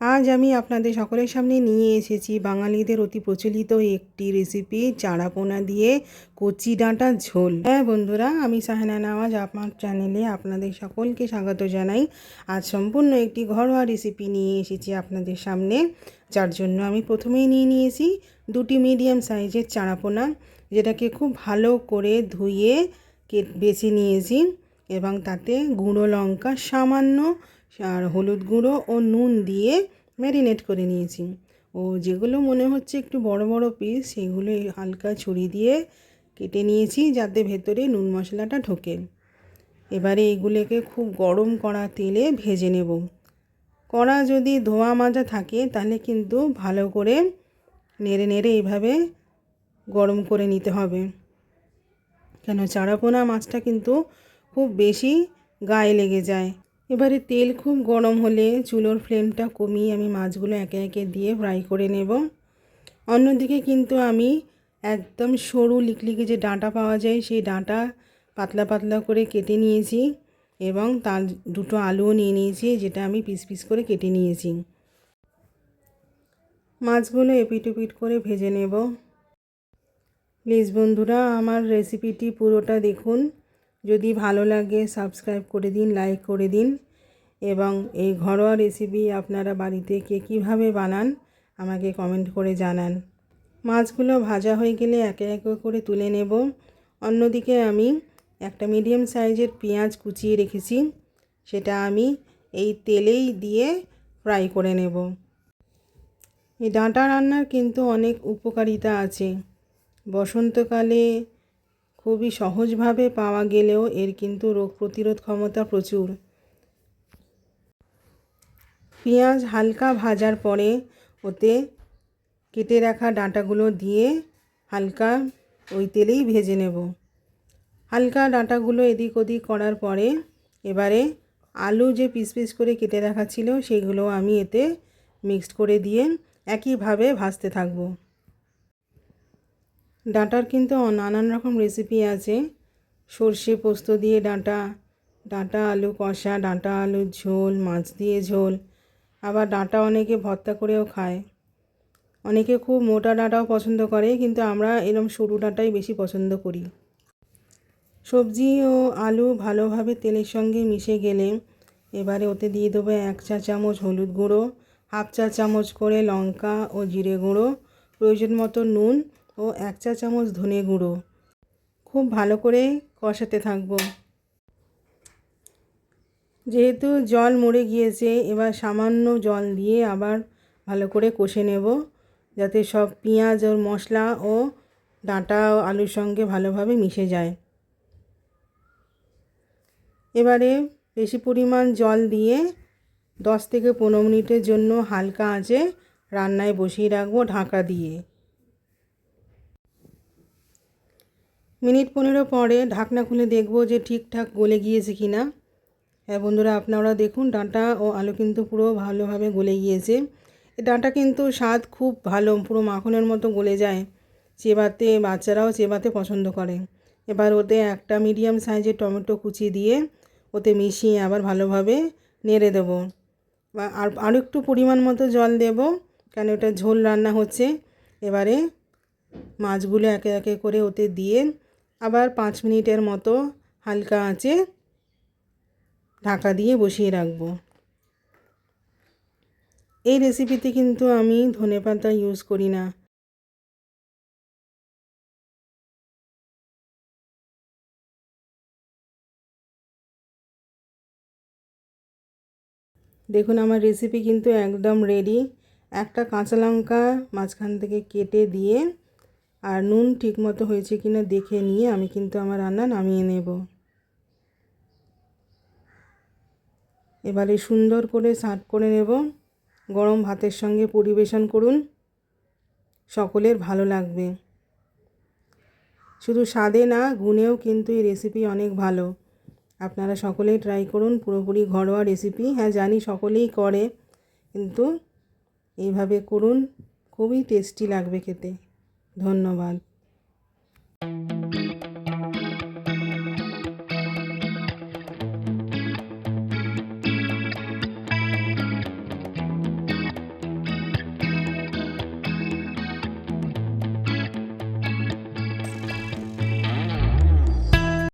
আজ আমি আপনাদের সকলের সামনে নিয়ে এসেছি বাঙালিদের অতি প্রচলিত একটি রেসিপি চারাপোনা দিয়ে কচি ডাঁটা ঝোল। হ্যাঁ বন্ধুরা, আমি সাহেনা নওয়াজ আমার চ্যানেলে আপনাদের সকলকে স্বাগত জানাই। আজ সম্পূর্ণ একটি ঘরোয়া রেসিপি নিয়ে এসেছি আপনাদের সামনে। যার জন্য আমি প্রথমেই নিয়ে নিয়েছি দুটি মিডিয়াম সাইজের চারাপোনা, যেটাকে খুব ভালো করে ধুয়ে বেছে নিয়েছি এবং তাতে গুঁড়ো লঙ্কা সামান্য আর হলুদ গুঁড়ো ও নুন দিয়ে ম্যারিনেট করে নিয়েছি। ও যেগুলো মনে হচ্ছে একটু বড় বড় পিস সেগুলো হালকা ছুরি দিয়ে কেটে নিয়েছি যাতে ভেতরে নুন মশলাটা ঢোকে। এবারে এগুলোকে খুব গরম করা তেলে ভেজে নেব। কড়া যদি ধোয়া মাজা থাকে, তাহলে কিন্তু ভালো করে নেড়ে নেড়ে এইভাবে গরম করে নিতে হবে। কেন চারাপোনা মাছটা কিন্তু খুব বেশি গায়ে লেগে যায়। এবারে তেল খুব গরম হলে চুলোর ফ্লেমটা কমিয়ে আমি মাছগুলো একে একে দিয়ে ফ্রাই করে নেব। অন্যদিকে কিন্তু আমি একদম সরু লিকলিকে যে ডাঁটা পাওয়া যায় সেই ডাঁটা পাতলা পাতলা করে কেটে নিয়েছি এবং তার দুটো আলুও নিয়ে নিয়েছি, যেটা আমি পিস পিস করে কেটে নিয়েছি। মাছগুলো এপিট ওপিট করে ভেজে নেব। প্লিজ বন্ধুরা, আমার রেসিপিটি পুরোটা দেখুন। যদি ভালো লাগে সাবস্ক্রাইব করে দিন লাইক করে দিন এবং এই ঘরোয়া রেসিপি আপনারা বাড়িতে কে কীভাবে বানান আমাকে কমেন্ট করে জানান। মাছগুলো ভাজা হয়ে গেলে একে একে করে তুলে নেব। অন্যদিকে আমি একটা মিডিয়াম সাইজের পেঁয়াজ কুচিয়ে রেখেছি, সেটা আমি এই তেলেই দিয়ে ফ্রাই করে নেব। এই ডাঁটা রান্নার কিন্তু অনেক উপকারিতা আছে। বসন্তকালে খুবই সহজভাবে পাওয়া গেলেও এর কিন্তু রোগ প্রতিরোধ ক্ষমতা প্রচুর। পেঁয়াজ হালকা ভাজার পরে ওতে কেটে রাখা ডাঁটাগুলো দিয়ে হালকা ওই তেলেই ভেজে নেব। হালকা ডাঁটাগুলো এদিক ওদিক করার পরে এবারে আলু যে পিস পিস করে কেটে রাখা ছিল, সেগুলো আমি এতে মিক্সড করে দিয়ে একইভাবে ভাজতে থাকব। ডাঁটার কিন্তু নানান রকম রেসিপি আছে। সর্ষে পোস্ত দিয়ে ডাঁটা ডাঁটা আলু কষা, ডাঁটা আলুর ঝোল, মাছ দিয়ে ঝোল। আবার ডাঁটা অনেকে ভর্তা করেও খায়। অনেকে খুব মোটা ডাঁটাও পছন্দ করে, কিন্তু আমরা এরম সরু ডাঁটাই বেশি পছন্দ করি। সবজি ও আলু ভালোভাবে তেলের সঙ্গে মিশে গেলে এবারে ওতে দিয়ে দেবো এক চা চামচ হলুদ গুঁড়ো, হাফ চা চামচ করে লঙ্কা ও জিরে গুঁড়ো, প্রয়োজন মতো নুন ও এক চা চামচ ধনে গুঁড়ো। খুব ভালো করে কষাতে থাকব। যেহেতু জল মরে গিয়েছে, এবার সামান্য জল দিয়ে আবার ভালো করে কষে নেব, যাতে সব পেঁয়াজ ও মশলা ও ডাঁটা ও আলুর সঙ্গে ভালোভাবে মিশে যায়। এবারে বেশি পরিমাণ জল দিয়ে দশ থেকে পনেরো মিনিটের জন্য হালকা আঁচে রান্নায় বসিয়ে রাখব ঢাকা দিয়ে। মিনিট পনেরো পরে ঢাকনা খুলে দেখব যে ঠিকঠাক গলে গিয়েছে কি না। হ্যাঁ বন্ধুরা আপনারা দেখুন, ডাঁটা ও আলু কিন্তু পুরো ভালোভাবে গলে গিয়েছে। ডাঁটা কিন্তু স্বাদ খুব ভালো, পুরো মাখনের মতো গলে যায়। চেবাতে, বাচ্চারাও চেবাতে পছন্দ করে। এবার ওতে একটা মিডিয়াম সাইজের টমেটো কুচি দিয়ে ওতে মিশিয়ে আবার ভালোভাবে নেড়ে দেবো। আর, আরও একটু পরিমাণ মতো জল দেব, কেন ওটা ঝোল রান্না হচ্ছে। এবারে মাছগুলো একে একে করে ওতে দিয়ে আবার পাঁচ মিনিটের মতো হালকা আঁচে ঢাকা দিয়ে বসিয়ে রাখব। এই রেসিপিতে কিন্তু আমি ধনে পাতা ইউজ করি না। দেখুন, আমার রেসিপি কিন্তু একদম রেডি একটা কাঁচা লঙ্কা মাঝখান থেকে কেটে দিয়ে আর নুন ঠিকমতো হয়েছে কিনা দেখে নিয়ে আমি কিন্তু আমার রান্না নামিয়ে নেব। এবারে সুন্দর করে সার্ভ করে নেব। গরম ভাতের সঙ্গে পরিবেশন করুন। সকলের ভালো লাগবে। শুধু স্বাদে না, গুণেও কিন্তু এই রেসিপি অনেক ভালো। আপনারা সকলেই ট্রাই করুন, পুরোপুরি ঘরোয়া রেসিপি হ্যাঁ জানি সকলেই করে, কিন্তু এইভাবে করুন, খুবই টেস্টি লাগবে খেতে। ধন্যবাদ।